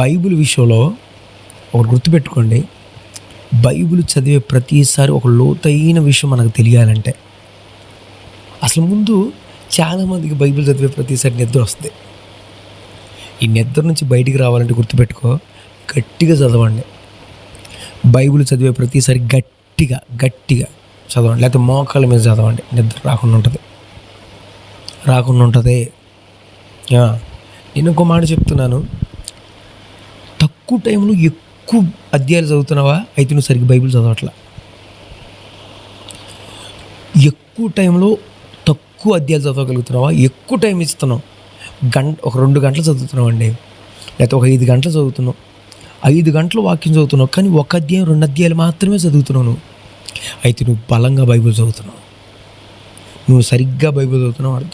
Bible విషయంలో ఒకటి గుర్తుపెట్టుకోండి. బైబిల్ చదివే ప్రతిసారి ఒక లోతైన విషయం మనకు తెలియాలంటే అసలు ముందు చాలామందికి బైబిల్ చదివే ప్రతిసారి నిద్ర వస్తుంది. ఈ నిద్ర నుంచి బయటికి రావాలంటే గుర్తుపెట్టుకో గట్టిగా చదవండి. బైబిల్ చదివే ప్రతిసారి గట్టిగా గట్టిగా చదవండి. లేకపోతే మోకాళ్ళ మీద చదవండి. నిద్ర రాకుండా ఉంటుంది. రాకుండా ఉంటుంది. నేను ఇంకో మాట చెప్తున్నాను. తక్కువ టైంలో ఎక్కువ అధ్యాయాలు చదువుతున్నావా? అయితే నువ్వు సరిగ్గా బైబిల్ చదవట్లా. ఎక్కువ టైంలో తక్కువ అధ్యాయాలు చదవగలుగుతున్నావా? ఎక్కువ టైం ఇస్తున్నావు. గంట ఒక రెండు గంటలు చదువుతున్నావు అండి. లేకపోతే ఒక ఐదు గంటలు చదువుతున్నావు. ఐదు గంటలు వాక్యం చదువుతున్నావు. కానీ ఒక అధ్యాయం రెండు అధ్యాయాలు మాత్రమే చదువుతున్నావు నువ్వు. అయితే నువ్వు బలంగా బైబిల్ చదువుతున్నావు. నువ్వు సరిగ్గా బైబిల్ చదువుతున్నావు అర్థం.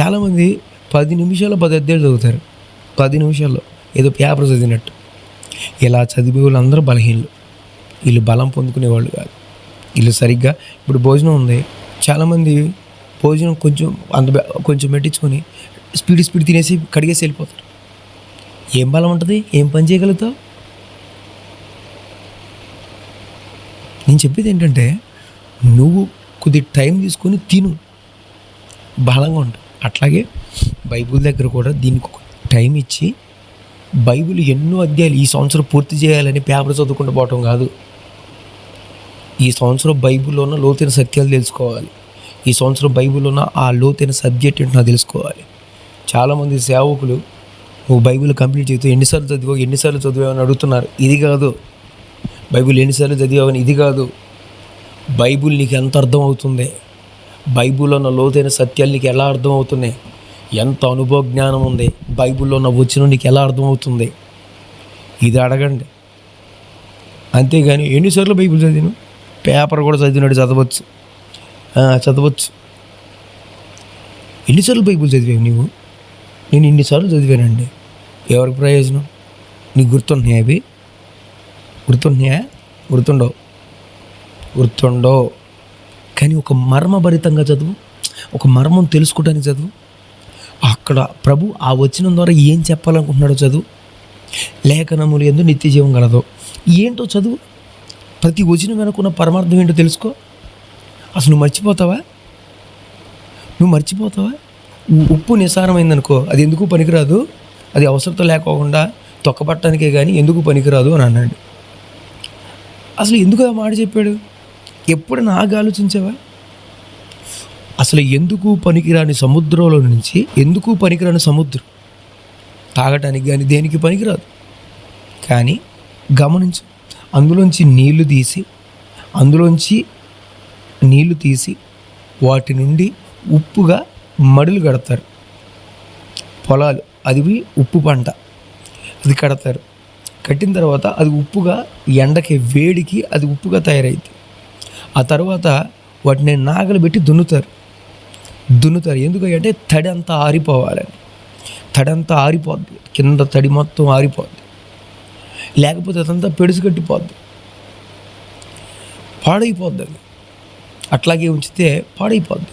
చాలామంది పది నిమిషాల్లో పది అధ్యాయులు చదువుతారు. పది నిమిషాల్లో. ఏదో పేపర్ చదివినట్టు. ఇలా చదివే వాళ్ళందరూ బలహీనలు. వీళ్ళు బలం పొందుకునేవాళ్ళు కాదు. వీళ్ళు సరిగ్గా ఇప్పుడు భోజనం ఉంది. చాలామంది భోజనం కొంచెం అంత కొంచెం పెట్టించుకొని స్పీడ్ స్పీడ్ తినేసి కడిగేసి వెళ్ళిపోతారు. ఏం బలం ఉంటుంది? ఏం పని చేయగలుగుతావు? నేను చెప్పేది ఏంటంటే నువ్వు కొద్ది టైం తీసుకొని తిను. బలంగా ఉంటావు అట్లాగే బైబుల్ దగ్గర కూడా దీనికి టైం ఇచ్చి బైబిల్ ఎన్నో అధ్యాయాలు ఈ సంవత్సరం పూర్తి చేయాలని పేపర్ చదువుకుంటూ పోవటం కాదు. ఈ సంవత్సరం బైబిల్లో ఉన్న లోతైన సత్యాలు తెలుసుకోవాలి. ఈ సంవత్సరం బైబిల్లో ఉన్న ఆ లోతైన సబ్జెక్ట్ ఏంటో నాకు తెలుసుకోవాలి. చాలామంది సేవకులు నువ్వు బైబిల్ కంప్లీట్ చేస్తూ ఎన్నిసార్లు చదివావు ఎన్నిసార్లు చదివావని అడుగుతున్నారు. ఇది కాదు. బైబిల్ ఎన్నిసార్లు చదివావని ఇది కాదు. బైబిల్ నీకు ఎంత అర్థం అవుతుంది బైబిల్లో ఉన్న లోతైన సత్యాలు నీకు ఎలా అర్థం అవుతున్నాయి ఎంత అనుభవ జ్ఞానం ఉంది. బైబిల్లో ఉన్న వచ్చిన నీకు ఎలా అర్థమవుతుంది? ఇది అడగండి. అంతేగాని ఎన్నిసార్లు బైబిల్ చదివాను? పేపర్ కూడా చదివినట్టు చదవచ్చు. చదవచ్చు. ఎన్నిసార్లు బైబిల్ చదివావు నీవు? నేను ఇన్నిసార్లు చదివానండి. ఎవరికి ప్రయోజనం? నీకు గుర్తున్నాయా అవి? గుర్తున్నాయా గుర్తుండవు. గుర్తుండవు. కానీ ఒక మర్మభరితంగా చదువు. ఒక మర్మం తెలుసుకోవడానికి చదువు. అక్కడ ప్రభు ఆ వచనం ద్వారా ఏం చెప్పాలనుకుంటున్నాడో చదువు. లేఖనములు ఎందు నిత్య జీవం కలదు ఏంటో చదువు? ప్రతి వచనం వెనుకున్న పరమార్థం ఏంటో తెలుసుకో. అసలు నువ్వు మర్చిపోతావా? నువ్వు మర్చిపోతావా? ఉప్పు నిస్సారమైందనుకో అది ఎందుకు పనికిరాదు? అది అవసరంతో లేకోకుండా తొక్కపట్టడానికే కానీ ఎందుకు పనికిరాదు అని అన్నాడు. అసలు ఎందుకు ఆ మాట చెప్పాడు? ఎప్పుడు నాకు ఆలోచించావా? అసలు ఎందుకు పనికిరాని సముద్రంలో నుంచి ఎందుకు పనికిరాని సముద్రం? తాగటానికి కానీ దేనికి పనికిరాదు. కానీ గమనించు అందులోంచి నీళ్ళు తీసి అందులోంచి నీళ్ళు తీసి వాటి నుండి ఉప్పుగా మడులు కడతారు. పొలాలు అది ఉప్పు పంట అది కడతారు. కట్టిన తర్వాత అది ఉప్పుగా ఎండకి వేడికి అది ఉప్పుగా తయారైంది ఆ తర్వాత వాటిని నాగలు పెట్టి దున్నుతారు. దున్నుతారు. ఎందుకంటే తడి అంతా ఆరిపోవాలని తడి అంతా ఆరిపోద్ది. కింద తడి మొత్తం ఆరిపోద్ది. లేకపోతే అదంతా పెడుసు కట్టిపోద్ది. పాడైపోద్ది అది. అట్లాగే ఉంచితే పాడైపోద్ది.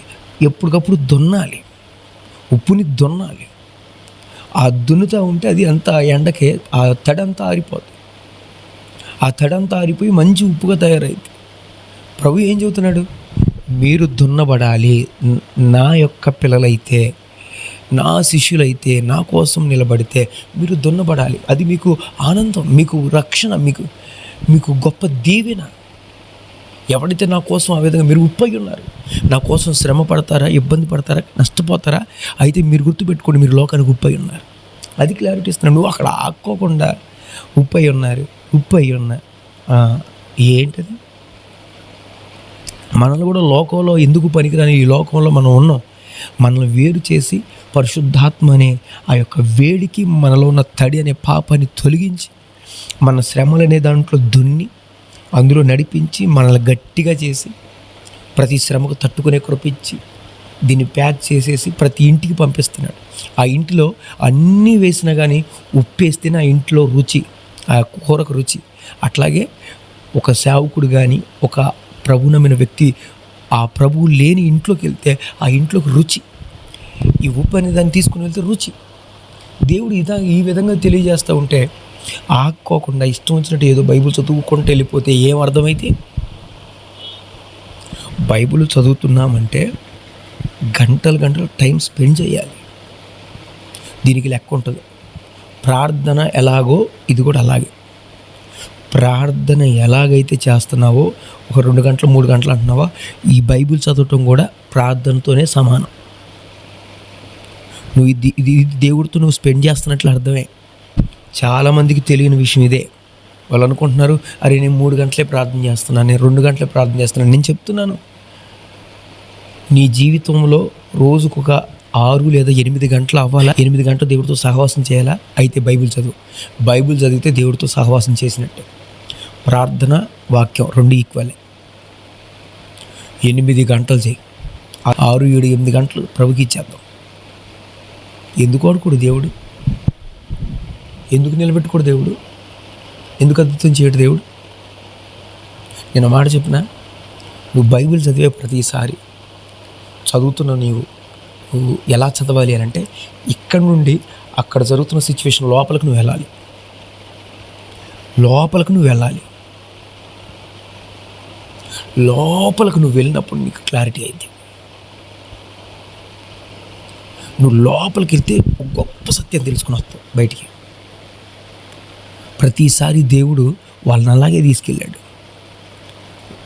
ఎప్పటికప్పుడు దున్నాలి. ఉప్పుని దున్నాలి. ఆ దున్నుతూ ఉంటే అది అంతా ఎండకే ఆ తడంతా ఆరిపోద్ది. ఆ తడంతా ఆరిపోయి మంచి ఉప్పుగా తయారైంది ప్రభు ఏం చెబుతున్నాడు? మీరు దున్నబడాలి. నా యొక్క పిల్లలైతే నా శిష్యులైతే నా కోసం నిలబడితే మీరు దున్నబడాలి. అది మీకు ఆనందం మీకు రక్షణ మీకు మీకు గొప్ప దీవెన. ఎవడైతే నా కోసం ఆ విధంగా మీరు ఉప్పై ఉన్నారు నా కోసం శ్రమ పడతారా ఇబ్బంది పడతారా నష్టపోతారా అయితే మీరు గుర్తుపెట్టుకోండి మీరు లోకానికి ఉప్పై ఉన్నారు. అది క్లారిటీ ఇస్తున్నాను నువ్వు అక్కడ ఆక్కోకుండా ఉప్పై ఉన్నారు ఉప్పై ఉన్నా. ఏంటది? మనల్ని కూడా లోకంలో ఎందుకు పనికిరాని ఈ లోకంలో మనం ఉన్నాం? మనల్ని వేరు చేసి పరిశుద్ధాత్మ అనే ఆ యొక్క వేడికి మనలో ఉన్న తడి అనే పాపాన్ని తొలగించి మన శ్రమలు అనే దాంట్లో దున్ని అందులో నడిపించి మనల్ని గట్టిగా చేసి ప్రతి శ్రమకు తట్టుకునే కృపించి దీన్ని ప్యాక్ చేసేసి ప్రతి ఇంటికి పంపిస్తున్నాడు. ఆ ఇంటిలో అన్నీ వేసినా కానీ ఉప్పేస్తేనే ఆ ఇంట్లో రుచి ఆ కూరకు రుచి. అట్లాగే ఒక సేవకుడు కానీ ఒక ప్రభు నమ్మిన వ్యక్తి ఆ ప్రభువు లేని ఇంట్లోకి వెళ్తే ఆ ఇంట్లోకి రుచి ఈ ఉప్పు అనే దాన్ని తీసుకుని వెళ్తే రుచి. దేవుడు ఇదా ఈ విధంగా తెలియజేస్తూ ఉంటే ఆక్కోకుండా ఇష్టం వచ్చినట్టు ఏదో బైబిల్ చదువుకుంటూ వెళ్ళిపోతే ఏం అర్థమైతే? బైబిల్ చదువుతున్నామంటే గంటలు గంటలు టైం స్పెండ్ చేయాలి. దీనికి లెక్క ఉంటుంది. ప్రార్థన ఎలాగో ఇది కూడా అలాగే. ప్రార్థన ఎలాగైతే చేస్తున్నావో ఒక రెండు గంటలు మూడు గంటలు అంటున్నావా? ఈ బైబిల్ చదవటం కూడా ప్రార్థనతోనే సమానం. నువ్వు ఇది ఇది దేవుడితో నువ్వు స్పెండ్ చేస్తున్నట్లు అర్థమే. చాలామందికి తెలియని విషయం ఇదే. వాళ్ళు అనుకుంటున్నారు అరే నేను మూడు గంటలే ప్రార్థన చేస్తున్నాను నేను రెండు గంటలే ప్రార్థన చేస్తున్నాను నేను చెప్తున్నాను. నీ జీవితంలో రోజుకొక ఆరు లేదా ఎనిమిది గంటలు అవ్వాలా? ఎనిమిది గంటలు దేవుడితో సహవాసం చేయాలా? అయితే బైబిల్ చదువు. బైబిల్ చదివితే దేవుడితో సహవాసం చేసినట్టే. ప్రార్థన వాక్యం రెండు ఈక్వలే. ఎనిమిది గంటలు చేయి. ఆరు ఏడు ఎనిమిది గంటలు ప్రభుకి ఇచ్చేద్దాం. ఎందుకు ఆడుకోడు దేవుడు? ఎందుకు నిలబెట్టుకోడు దేవుడు? ఎందుకు అద్భుతం చేయడు దేవుడు? నేను మాట చెప్పిన నువ్వు బైబిల్ చదివే ప్రతిసారి చదువుతున్న నీవు నువ్వు ఎలా చదవాలి అని అంటే ఇక్కడ నుండి అక్కడ జరుగుతున్న సిచ్యువేషన్ లోపలికి నువ్వు వెళ్ళాలి. లోపలికి నువ్వు వెళ్ళాలి. లోపలికి నువ్వు వెళ్ళినప్పుడు నీకు క్లారిటీ అయింది. నువ్వు లోపలికి వెళ్తే గొప్ప సత్యం తెలుసుకుని వస్తావు బయటికి. ప్రతిసారి దేవుడు వాళ్ళని అలాగే తీసుకెళ్ళాడు.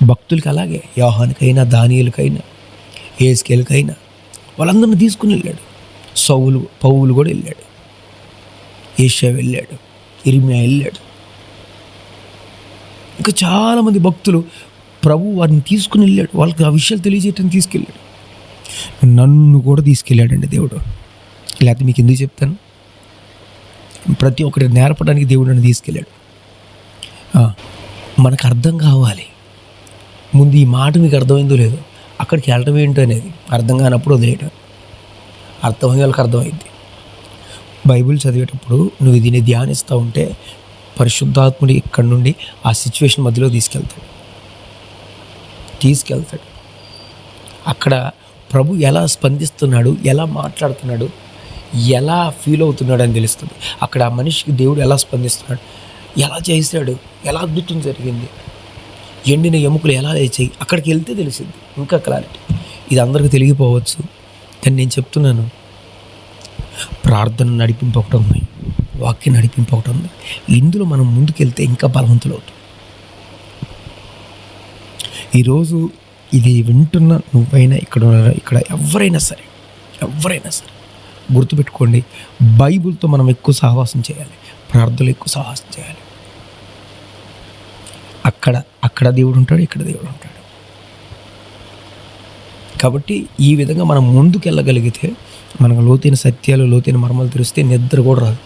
భక్తులకి అలాగే యోహానికైనా దానియులకైనా ఏస్కేలకైనా వాళ్ళందరిని తీసుకుని వెళ్ళాడు. సౌలు పౌలు కూడా వెళ్ళాడు. ఏషియా వెళ్ళాడు. ఇరిమియా వెళ్ళాడు. ఇంకా చాలామంది భక్తులు ప్రభు వారిని తీసుకుని వెళ్ళాడు. వాళ్ళకి ఆ విషయాలు తెలియజేయటానికి తీసుకెళ్ళాడు. నన్ను కూడా తీసుకెళ్ళాడండి దేవుడు. లేకపోతే మీకు ఎందుకు చెప్తాను? ప్రతి ఒక్కటి నేర్పడానికి దేవుడు నన్ను తీసుకెళ్ళాడు. మనకు అర్థం కావాలి. ముందు ఈ మాట మీకు అర్థమైందో లేదో అక్కడికి వెళ్ళడం ఏంటో అనేది అర్థం కానప్పుడు వదిలేయటం. అర్థమయ్యే వాళ్ళకి అర్థమైంది. బైబిల్ చదివేటప్పుడు నువ్వు దీన్ని ధ్యానిస్తూ ఉంటే పరిశుద్ధాత్ముడి ఇక్కడ నుండి ఆ సిచ్యువేషన్ మధ్యలో తీసుకెళ్తాడు. తీసుకెళ్తాడు. అక్కడ ప్రభు ఎలా స్పందిస్తున్నాడు? ఎలా మాట్లాడుతున్నాడు? ఎలా ఫీల్ అవుతున్నాడు అని తెలుస్తుంది. అక్కడ ఆ మనిషికి దేవుడు ఎలా స్పందిస్తున్నాడు? ఎలా చేశాడు? ఎలా అద్భుతం జరిగింది? ఎండిన ఎముకలు ఎలా లేచాయి? అక్కడికి వెళ్తే తెలిసింది. ఇంకా క్లారిటీ ఇది అందరికీ తెలియపోవచ్చు కానీ నేను చెప్తున్నాను. ప్రార్థన నడిపింపు ఒకటి ఉంది. వాక్యం నడిపింపు ఒకటి ఉంది. ఇందులో మనం ముందుకెళ్తే ఇంకా బలవంతులు ఈరోజు ఇది వింటున్న నువ్వైనా ఇక్కడ ఇక్కడ ఎవరైనా సరే ఎవరైనా సరే గుర్తుపెట్టుకోండి బైబిల్తో మనం ఎక్కువ సహవాసం చేయాలి ప్రార్థనలు ఎక్కువ సహవాసం చేయాలి. అక్కడ అక్కడ దేవుడు ఉంటాడు ఇక్కడ దేవుడు ఉంటాడు. కాబట్టి ఈ విధంగా మనం ముందుకు వెళ్ళగలిగితే మనకు లోతైన సత్యాలు లోతైన మర్మాలు తెలిస్తే నిద్ర కూడా రాదు.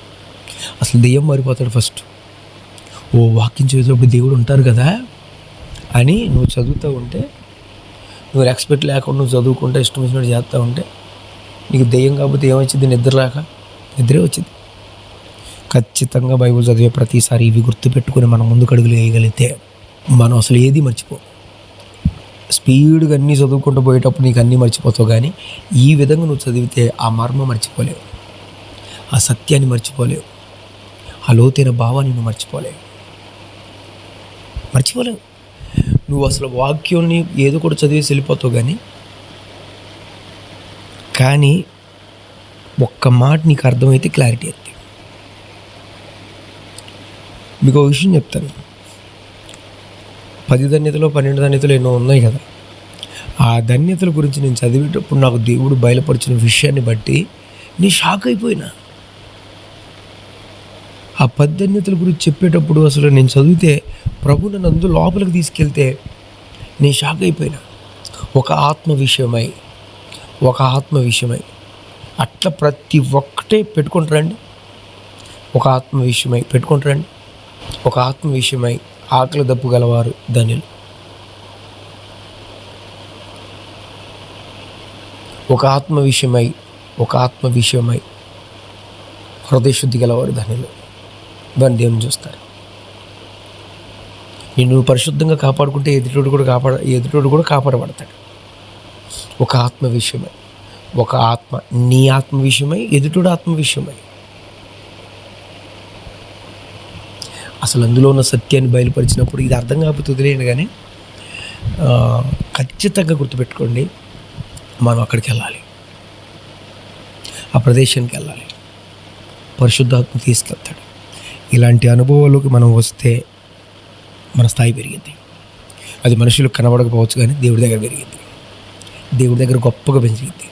అసలు దెయ్యం మారిపోతాడు ఫస్ట్. ఓ వాకింగ్ చేసేటప్పుడు దేవుడు ఉంటారు కదా? అని నువ్వు చదువుతూ ఉంటే నువ్వు ఎక్స్పెక్ట్ లేకుండా నువ్వు చదువుకుంటే ఇష్టం వచ్చినట్టు చేస్తూ ఉంటే నీకు దెయ్యం కాకపోతే ఏమొచ్చింది? నిద్ర లేక నిద్రే వచ్చింది. ఖచ్చితంగా బైబిల్ చదివే ప్రతిసారి ఇవి గుర్తుపెట్టుకుని మనం ముందుకు అడుగులు వేయగలిగితే మనం అసలు ఏది మర్చిపో. స్పీడ్గా అన్నీ చదువుకుంటూ పోయేటప్పుడు నీకు అన్నీ మర్చిపోతావు కానీ ఈ విధంగా నువ్వు చదివితే ఆ మర్మ మర్చిపోలేవు. ఆ సత్యాన్ని మర్చిపోలేవు. ఆ లోతైన భావాన్ని నువ్వు మర్చిపోలేవు. మర్చిపోలేవు. నువ్వు అసలు వాక్యాన్ని ఏదో కూడా చదివేసి వెళ్ళిపోతావు కానీ కానీ ఒక్క మాట నీకు అర్థమైతే క్లారిటీ అవుతుంది మీకు ఒక విషయం చెప్తాను. పది ధన్యతలో పన్నెండు ధన్యతలు ఎన్నో ఉన్నాయి కదా. ఆ ధన్యతల గురించి నేను చదివేటప్పుడు నాకు దేవుడు బయలుపరిచిన విషయాన్ని బట్టి నేను షాక్ అయిపోయినా. ఆ పద్ధన్యతల గురించి చెప్పేటప్పుడు అసలు నేను చదివితే ప్రభు నన్ను అందు లోపలికి తీసుకెళ్తే నేను షాక్ అయిపోయినా. ఒక ఆత్మ విషయమై ఒక ఆత్మ విషయమై. అట్లా ప్రతి ఒక్కటే పెట్టుకుంటారండి ఒక ఆత్మ విషయమై పెట్టుకుంటారండి ఒక ఆత్మ విషయమై ఆకలి దప్పు గలవారు ధనులు ఒక ఆత్మ విషయమై ఒక ఆత్మ విషయమై హృదయశుద్ధి గలవారు ధనులు దాన్ని దేవుని చూస్తారు నువ్వు పరిశుద్ధంగా కాపాడుకుంటే ఎదుటోడు కూడా కాపాడ ఎదుటోడు కూడా కాపాడబడతాడు. ఒక ఆత్మ విషయమై ఒక ఆత్మ నీ ఆత్మ విషయమై ఎదుటోడు ఆత్మ విషయమై. అసలు అందులో ఉన్న సత్యాన్ని బయలుపరిచినప్పుడు ఇది అర్థం కాకపోతే వదిలేయండి కానీ ఖచ్చితంగా గుర్తుపెట్టుకోండి మనం అక్కడికి వెళ్ళాలి. ఆ ప్రదేశానికి వెళ్ళాలి. పరిశుద్ధాత్మ తీసుకెళ్తాడు. ఇలాంటి అనుభవాలకు మనం వస్తే మన స్థాయి పెరిగింది అది మనుషులకు కనబడకపోవచ్చు కానీ దేవుడి దగ్గర పెరిగింది దేవుడి దగ్గర గొప్పగా పెరిగింది